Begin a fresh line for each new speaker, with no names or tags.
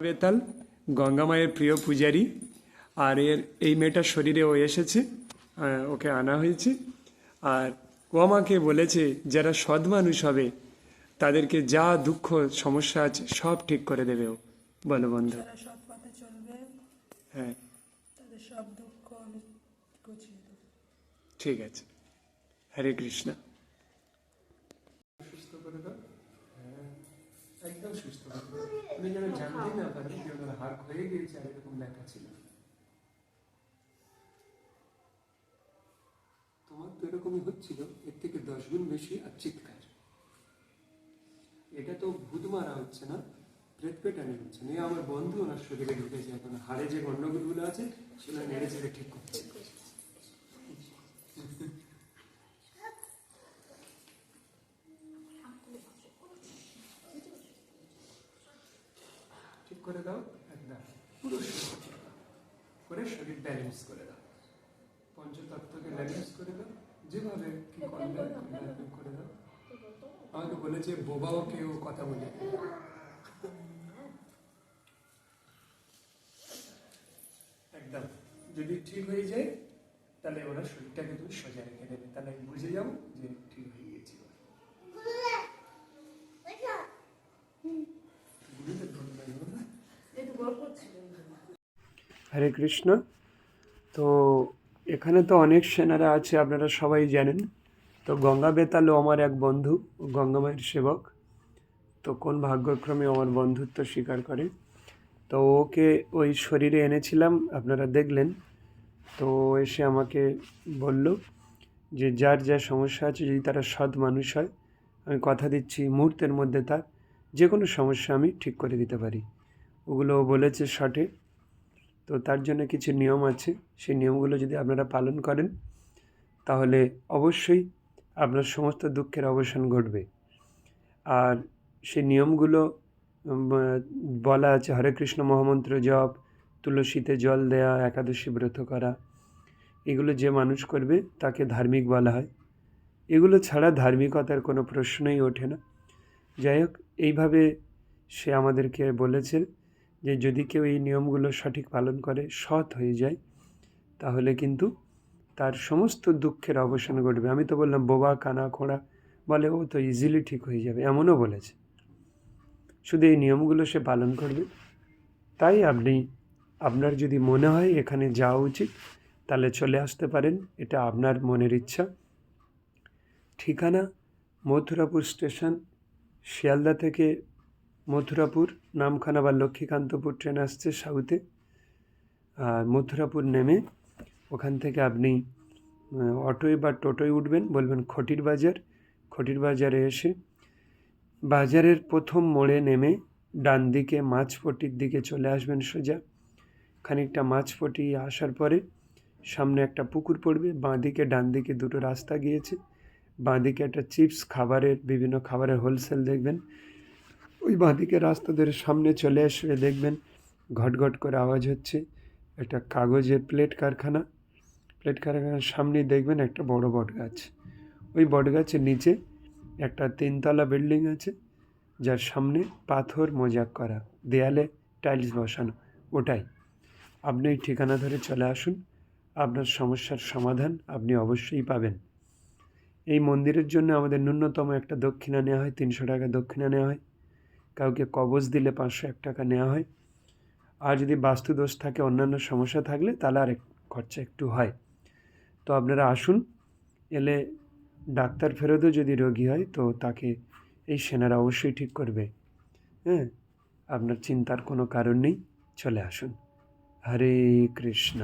বেতাল গঙ্গা মায়ের প্রিয় পূজারী। আর এর এই মেয়েটার শরীরে ও এসেছে ওকে আনা হয়েছে। আর ও আমাকে বলেছে যারা সৎ মানুষ হবে তাদেরকে যা দুঃখ সমস্যা আছে সব ঠিক করে দেবে ও। বলো বন্ধু। হ্যাঁ। ঠিক আছে। হরে কৃষ্ণ। একদম সুস্থ তুমি যেন জানতে না পারো যে ওনার হাড় হয়ে গিয়েছে আর এরকম লেখা ছিল। তোমার তো এরকমই হচ্ছিল, এর থেকে দশ গুণ বেশি আর চিৎকার এটা তো ভূত মারা হচ্ছে না প্রেত পেটানি হচ্ছে না। আমার বন্ধু, ওনার শরীরে ঢুকেছে, এখন হাড়ে যে গন্ডগোলগুলো আছে, সেগুলো নেড়ে চেড়ে ঠিক করছে ঠিক করে দাও একদম পুরো সুস্থ করে শরীর ব্যালেন্স করে দাও। পঞ্চতত্ত্বকে ব্যালেন্স করে দাও। যেভাবে কি করলে করে। দাও। আমাকে বলেছে বোবাও কেউ কথা বলে একদম। যদি ঠিক হয়ে যায় তাহলে ওরা শরীরটাকে তুমি সোজা রেখে দেবে। তাহলে আমি বুঝে যাব যে ঠিক হয়ে গেছে গুরুদেব বলবেন না
একটু গল্প ছিলেন
হরে কৃষ্ণ। তো এখানে তো অনেক সেনারা আছে, আপনারা সবাই জানেন। তো গঙ্গা বেতালও আমার এক বন্ধু, গঙ্গা মায়ের সেবক। তো কোন ভাগ্যক্রমে আমার বন্ধুত্ব স্বীকার করে। তো ওকে ওই শরীরে এনেছিলাম, আপনারা দেখলেন। তো এসে আমাকে বলল যে, যার যা সমস্যা আছে, যদি তারা সৎ মানুষ হয়, আমি কথা দিচ্ছি মুহূর্তের মধ্যে তার যে কোনো সমস্যা আমি ঠিক করে দিতে পারি। ওগুলো বলেছে শটে। তো তার জন্য কিছু নিয়ম আছে। সেই নিয়মগুলো যদি আপনারা পালন করেন, তাহলে অবশ্যই আপনার সমস্ত দুঃখের অবসান ঘটবে। আর সেই নিয়মগুলো বলা আছে, হরে কৃষ্ণ মহামন্ত্র জপ, তুলসীতে জল দেয়া, একাদশী ব্রত করা। এগুলো যে মানুষ করবে, তাকে ধার্মিক বলা হয়। এগুলো ছাড়া ধার্মিকতার কোনো প্রশ্নই ওঠে না। যাই হোক, এইভাবে সে আমাদেরকে বলেছে যে যদি কেউ এই নিয়মগুলো সঠিক পালন করে, সৎ হয়ে যায়, তাহলে কিন্তু তার সমস্ত দুঃখের অবসান ঘটবে। আমি তো বললাম, বোবা, কানা, খোঁড়া, বলে ও তো ইজিলি ঠিক হয়ে যাবে, এমনও বলেছে। শুধু এই নিয়মগুলো সে পালন করবে। তাই আপনি, আপনার যদি মনে হয় এখানে যাওয়া উচিত, তাহলে চলে আসতে পারেন, এটা আপনার মনের ইচ্ছা। ঠিকানা, মথুরাপুর স্টেশন, শিয়ালদা থেকে মথুরাপুর, নামখানা বা লক্ষ্মীকান্তপুর ট্রেন আসছে সাউথে। আর মথুরাপুর নেমে ওখান থেকে আপনি অটোয় বা টোটোয় উঠবেন, বলবেন খটির বাজার। খটির বাজারে এসে বাজারের প্রথম মোড়ে নেমে ডান দিকে মাছপটির দিকে চলে আসবেন সোজা। খানিকটা মাছপটি আসার পরে সামনে একটা পুকুর পড়বে, বাঁ দিকে ডান দিকে দুটো রাস্তা গিয়েছে। বাঁ দিকে একটা চিপস খাবারের, বিভিন্ন খাবারের হোলসেল দেখবেন। ওই বাঁদিকে রাস্তা ধরে সামনে চলে আসবে দেখবেন ঘট ঘট করে আওয়াজ হচ্ছে। একটা কাগজের প্লেট কারখানা। প্লেট কারখানার সামনেই দেখবেন একটা বড় বট গাছ ওই বট গাছের নিচে একটা তিনতলা বিল্ডিং আছে, যার সামনে পাথর, মোজাক করা, দেয়ালে টাইলস বসানো, ওটাই। আপনি ওই ঠিকানা ধরে চলে আসুন, আপনার সমস্যার সমাধান আপনি অবশ্যই পাবেন। এই মন্দিরের জন্য আমাদের ন্যূনতম একটা দক্ষিণা নেওয়া হয়, তিনশো টাকা দক্ষিণা নেওয়া হয়। কাউকে কবজ দিলে পাঁচশো এক টাকা নেওয়া হয়। আর যদি বাস্তুদোষ থাকে, অন্যান্য সমস্যা থাকলে তাহলে আর খরচা একটু হয়। তো আপনারা আসুন, এলে ডাক্তার ফেরতও যদি রোগী হয়, তো তাকে এই সেনারা অবশ্যই ঠিক করবে। হ্যাঁ আপনার চিন্তার কোনো কারণ নেই, চলে আসুন। হরে কৃষ্ণ।